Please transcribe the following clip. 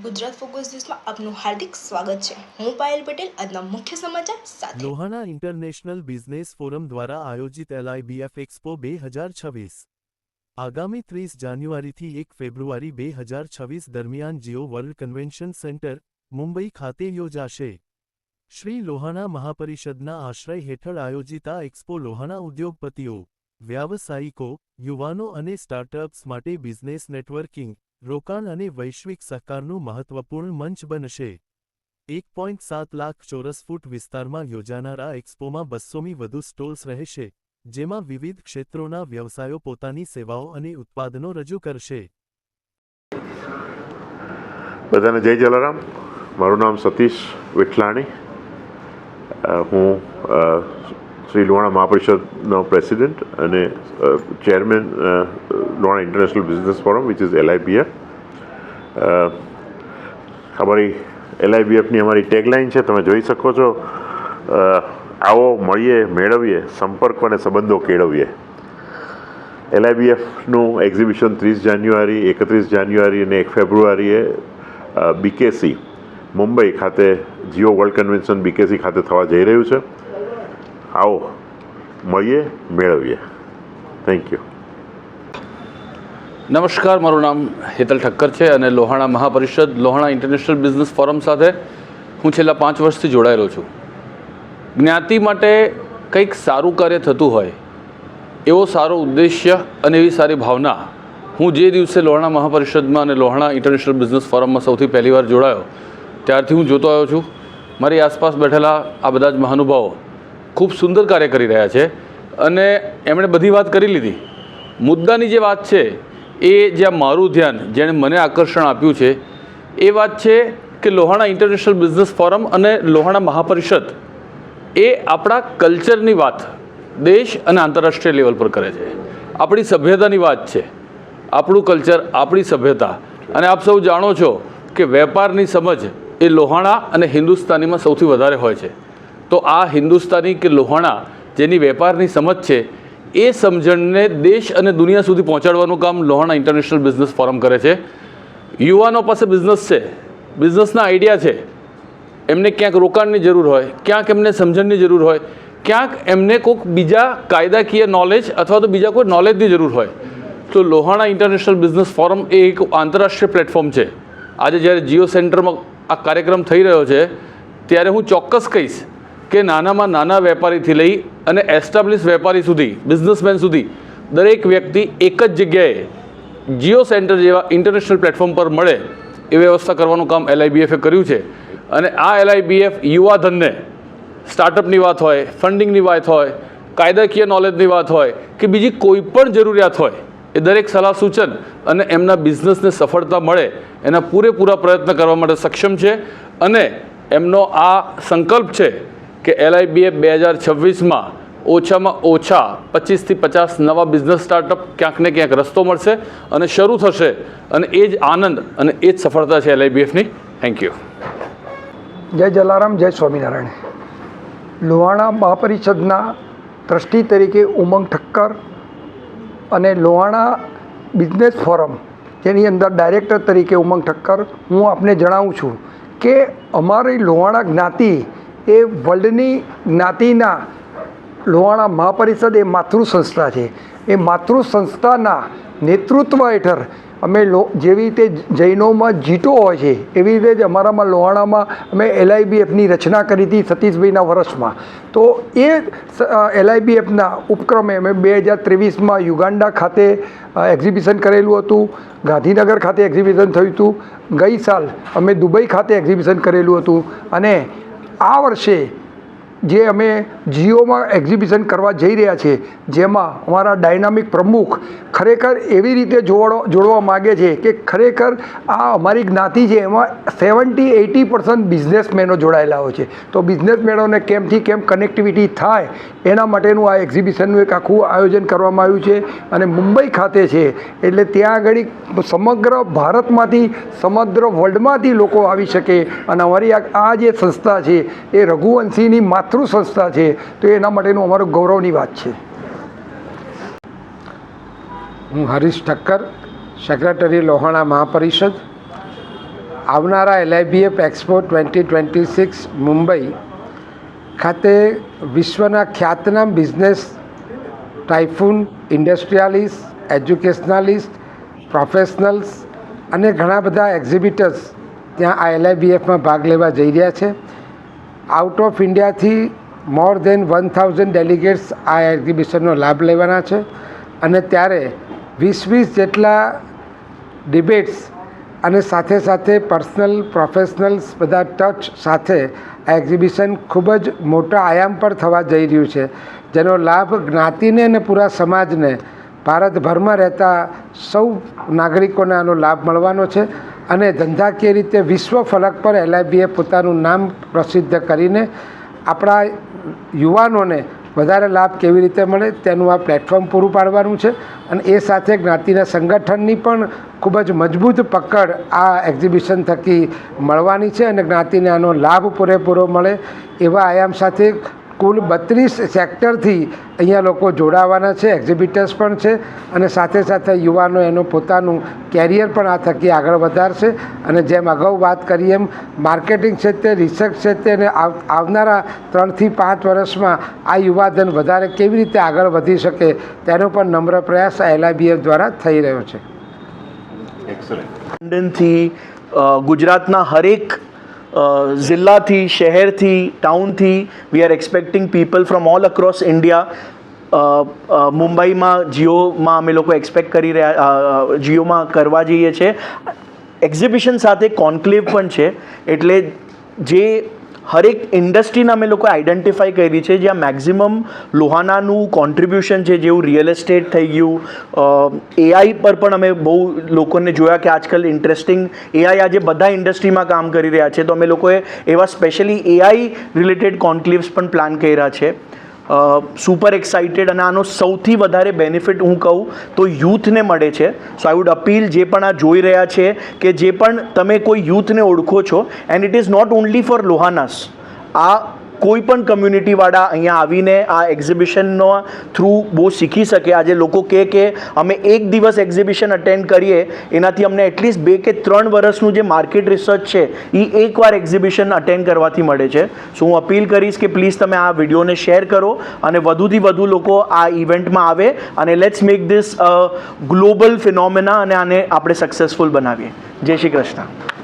Gujarat focus ન્યૂઝમાં આપનું હાર્દિક સ્વાગત છે. હું પાયલ પટેલ, આજના મુખ્ય સમાચાર સાથે. લોહાણા ઇન્ટરનેશનલ બિઝનેસ ફોરમ દ્વારા આયોજિત એલઆઈબીએફ એક્સપો બે હજાર છવ્વીસ. આગામી ત્રીસ જાન્યુઆરીથી એક ફેબ્રુઆરી બે હજાર છવ્વીસ દરમિયાન Jio World Convention centre, Mumbai ખાતે યોજાશે. શ્રી લોહાણા મહાપરિષદના આશ્રય હેઠળ આયોજિત આ એક્સપો લોહાણા ઉદ્યોગપતિઓ, વ્યાવસાયિકો, યુવાનો અને સ્ટાર્ટઅપ્સ માટે બિઝનેસ નેટવર્કિંગ રોકાણ અને વૈશ્વિક સહકારનું મહત્વપૂર્ણ મંચ બનશે. એક પોઈન્ટ સાત લાખ ચોરસ ફૂટ વિસ્તારમાં યોજાનાર એક્સપોમાં બસ્સોમી વધુ સ્ટોલ્સ રહેશે, જેમાં વિવિધ ક્ષેત્રોના વ્યવસાયો પોતાની સેવાઓ અને ઉત્પાદનો રજૂ કરશે. બધાને જય જલારામ. મારું નામ સતીશ વિઠલાણી. હું શ્રી લોણા મહાપરિષદનો પ્રેસિડેન્ટ અને chairman Lona international business forum, which is LIBF. અમારી એલઆઈબીએફની અમારી ટેગલાઇન છે, તમે જોઈ શકો છો. આવો, મળીએ, મેળવીએ, સંપર્કો અને સંબંધો કેળવીએ. એલઆઈબીએફનું એક્ઝિબિશન ત્રીસ જાન્યુઆરી, એકત્રીસ જાન્યુઆરી અને એક ફેબ્રુઆરીએ બીકેસી, મુંબઈ ખાતે જીઓ વર્લ્ડ કન્વેન્શન બીકેસી ખાતે થવા જઈ રહ્યું છે. આવો, મળીએ, મેળવીએ. થેન્ક યુ નમસ્કાર, મારું નામ હેતલ ઠક્કર છે અને Lohana Mahaparishad, Lohana international business forum સાથે હું છેલ્લા પાંચ વર્ષથી જોડાયેલો છું. જ્ઞાતિ માટે કંઈક સારું કાર્ય થતું હોય, એવો સારો ઉદ્દેશ્ય અને એવી સારી ભાવના હું જે દિવસે લોહાણા મહાપરિષદમાં અને લોહાણા ઇન્ટરનેશનલ બિઝનેસ ફોરમમાં સૌથી પહેલી વાર જોડાયો, ત્યારથી હું જોતો આવ્યો છું. મારી આસપાસ બેઠેલા આ બધા જ મહાનુભાવો ખૂબ સુંદર કાર્ય કરી રહ્યા છે અને એમણે બધી વાત કરી લીધી. મુદ્દાની જે વાત છે, એ જ્યાં મારું ધ્યાન જેણે મને આકર્ષણ આપ્યું છે, એ વાત છે કે લોહાણા ઇન્ટરનેશનલ બિઝનેસ ફોરમ અને લોહાણા મહાપરિષદ એ આપણા કલ્ચરની વાત દેશ અને આંતરરાષ્ટ્રીય લેવલ પર કરે છે. આપણી સભ્યતાની વાત છે. આપણું કલ્ચર, આપણી સભ્યતા. અને આપ સૌ જાણો છો કે વેપારની સમજ એ લોહાણા અને હિન્દુસ્તાનીમાં સૌથી વધારે હોય છે. તો આ હિન્દુસ્તાની કે લોહાણા જેની વેપારની સમજ છે, એ સમજણને દેશ અને દુનિયા સુધી પહોંચાડવાનું કામ લોહાણા ઇન્ટરનેશનલ બિઝનેસ ફોરમ કરે છે. યુવાનો પાસે બિઝનેસ છે બિઝનેસના આઈડિયા છે. એમને ક્યાંક રોકાણની જરૂર હોય, ક્યાંક એમને સમજણની જરૂર હોય, ક્યાંક એમને કોઈક બીજા કાયદાકીય નોલેજ અથવા તો બીજા કોઈ નોલેજની જરૂર હોય. તો લોહાણા ઇન્ટરનેશનલ બિઝનેસ ફોરમ એ એક આંતરરાષ્ટ્રીય પ્લેટફોર્મ છે. આજે જ્યારે જીઓ સેન્ટરમાં આ કાર્યક્રમ થઈ રહ્યો છે, ત્યારે હું ચોક્કસ કહીશ કે નાનામાં નાના વેપારીથી લઈ અને એસ્ટાબ્લિશ વેપારી સુધી બિઝનેસમેન સુધી, દરેક વ્યક્તિ એક જ જગ્યાએ જીઓ સેન્ટર જેવા ઇન્ટરનેશનલ પ્લેટફોર્મ પર મળે એ વ્યવસ્થા કરવાનું કામ એલઆઈબીએફે કર્યું છે. અને આ એલઆઈબીએફ યુવાધનને સ્ટાર્ટઅપની વાત હોય ફંડિંગની વાત હોય, કાયદાકીય નોલેજની વાત હોય કે બીજી કોઈ પણ જરૂરિયાત હોય, એ દરેક સલાહ સૂચન અને એમના બિઝનેસને સફળતા મળે એના પૂરેપૂરા પ્રયત્ન કરવા માટે સક્ષમ છે. અને એમનો આ સંકલ્પ છે કે એલઆઈબીએ બે હજાર છવ્વીસમાં ઓછામાં ઓછા પચીસથી પચાસ નવા બિઝનેસ સ્ટાર્ટઅપ ક્યાંક ને ક્યાંક રસ્તો મળશે અને શરૂ થશે. અને એ જ આનંદ અને એ જ સફળતા છે એલઆઈબીએફની. થેન્ક યુ જય જલારામ, જય સ્વામિનારાયણ. લોહાણા મહાપરિષદના ટ્રસ્ટી તરીકે ઉમંગ ઠક્કર અને લોહાણા બિઝનેસ ફોરમ, જેની અંદર ડાયરેક્ટર તરીકે ઉમંગ ઠક્કર, હું આપને જણાવું છું કે અમારી લોહાણા જ્ઞાતિ એ વર્લ્ડની જ્ઞાતિના લોહાણા મહાપરિષદ એ માતૃ સંસ્થા છે. એ માતૃ સંસ્થાના નેતૃત્વ હેઠળ અમે લો, જેવી રીતે જૈનોમાં જીટો હોય છે, એવી રીતે જ અમારામાં લોહાણામાં અમે એલઆઈબીએફની રચના કરી હતી સતીશભાઈના વર્ષમાં. તો એ એલઆઈબીએફના ઉપક્રમે અમે બે હજાર ત્રેવીસમાં યુગાન્ડા ખાતે એક્ઝિબિશન કરેલું હતું, ગાંધીનગર ખાતે એક્ઝિબિશન થયું હતું, ગઈ સાલ અમે દુબઈ ખાતે એક્ઝિબિશન કરેલું હતું અને આ વર્ષે જે અમે જીઓમાં એક્ઝિબિશન કરવા જઈ રહ્યા છીએ, જેમાં અમારા ડાયનામિક પ્રમુખ ખરેખર એવી રીતે જોડો જોડવા માગે છે કે ખરેખર આ અમારી જ્ઞાતિ છે, એમાં સેવન્ટી એટી પર્સન્ટ બિઝનેસમેનો જોડાયેલા હોય છે. તો બિઝનેસમેનોને કેમથી કેમ કનેક્ટિવિટી થાય, એના માટેનું આ એક્ઝિબિશનનું એક આખું આયોજન કરવામાં આવ્યું છે અને મુંબઈ ખાતે છે. એટલે ત્યાં આગળ સમગ્ર ભારતમાંથી, સમગ્ર વર્લ્ડમાંથી લોકો આવી શકે અને અમારી આ જે સંસ્થા છે એ રઘુવંશીની માતૃ છે, તો એના માટેનું અમારું ગૌરવની વાત છે. હું હરીશ ઠક્કર સેક્રેટરી લોહાણા મહાપરિષદ. આવનારા LIBF expo twenty twenty six Mumbai ખાતે વિશ્વના ખ્યાતનામ business tycoon industrialist educationalist professionals અને ઘણા બધા એક્ઝિબિટર્સ ત્યાં આ એલઆઈબીએફમાં ભાગ લેવા જઈ રહ્યા છે. Out of ઇન્ડિયાથી more than one thousand delegates આ એક્ઝિબિશનનો લાભ લેવાના છે. અને ત્યારે વીસ વીસ જેટલા ડિબેટ્સ અને સાથે સાથે પર્સનલ, પ્રોફેશનલ્સ બધા ટચ સાથે આ એક્ઝિબિશન ખૂબ જ મોટા આયામ પર થવા જઈ રહ્યું છે. જેનો લાભ જ્ઞાતિને અને પૂરા સમાજને ભારતભરમાં રહેતા સૌ નાગરિકોને આનો લાભ મળવાનો છે. અને ધંધાકીય રીતે વિશ્વ ફલક પર એલઆઈબીએ પોતાનું નામ પ્રસિદ્ધ કરીને આપણા યુવાનોને વધારે લાભ કેવી રીતે મળે તેનું આ પ્લેટફોર્મ પૂરું પાડવાનું છે. અને એ સાથે જ્ઞાતિના સંગઠનની પણ ખૂબ જ મજબૂત પકડ આ એક્ઝિબિશન થકી મળવાની છે અને જ્ઞાતિને આનો લાભ પૂરેપૂરો મળે એવા આયામ સાથે કુલ બત્રીસ સેક્ટરથી અહીંયા લોકો જોડાવાના છે એક્ઝિબિટર્સ પણ છે અને સાથે સાથે યુવાનો એનું પોતાનું કેરિયર પણ આ થકી આગળ વધારશે. અને જેમ અગાઉ વાત કરી એમ માર્કેટિંગ ક્ષેત્રે રિસર્ચ ક્ષેત્રે અને આવનારા ત્રણથી પાંચ વર્ષમાં આ યુવાધન વધારે કેવી રીતે આગળ વધી શકે તેનો પણ નમ્ર પ્રયાસ આ એલઆઈબીએફ દ્વારા થઈ રહ્યો છે. લંડનથી ગુજરાતના હરેક જિલ્લાથી શહેરથી, ટાઉનથી we are expecting people from all across India મુંબઈમાં જીઓમાં અમે લોકો એક્સપેક્ટ કરી રહ્યા જીઓમાં કરવા જઈએ છીએ. એક્ઝિબિશન સાથે કોન્ક્લેવ પણ છે. એટલે જે હરેક ઇન્ડસ્ટ્રીને અમે લોકો આઈડેન્ટિફાઈ કરી છે જ્યાં મેક્ઝિમમ લોહાનાનું કોન્ટ્રીબ્યુશન છે જેવું રિયલ એસ્ટેટ થઈ ગયું. એઆઈ પર પણ અમે બહુ લોકોને જોયા કે આજકાલ ઇન્ટરેસ્ટિંગ એઆઈ આજે બધા ઇન્ડસ્ટ્રીમાં કામ કરી રહ્યા છે. તો અમે લોકોએ એવા સ્પેશિયલી એઆઈ રિલેટેડ કોન્ક્લેવ્સ પણ પ્લાન કર્યા છે. સુપર એક્સાઇટેડ અને આનો સૌથી વધારે બેનિફિટ હું કહું તો યુથને મળે છે. સો આઈ વુડ અપીલ જે પણ આ જોઈ રહ્યા છે કે જે પણ તમે કોઈ યુથને ઓળખો છો and it is not only for Lohanas આ કોઈ પણ કમ્યુનિટીવાળા અહીંયા આવીને આ એક્ઝિબિશનનો થ્રુ બહુ શીખી શકે. આજે લોકો કહે કે અમે એક દિવસ એક્ઝિબિશન અટેન્ડ કરીએ, એનાથી અમને એટલીસ્ટ બે કે ત્રણ વર્ષનું જે માર્કેટ રિસર્ચ છે એ એકવાર એક્ઝિબિશન અટેન્ડ કરવાથી મળે છે. સો હું અપીલ કરીશ કે પ્લીઝ તમે આ વિડીયોને શેર કરો અને વધુથી વધુ લોકો આ ઇવેન્ટમાં આવે અને let's make this global phenomena અને આને આપણે સક્સેસફુલ બનાવીએ. જય શ્રી કૃષ્ણ.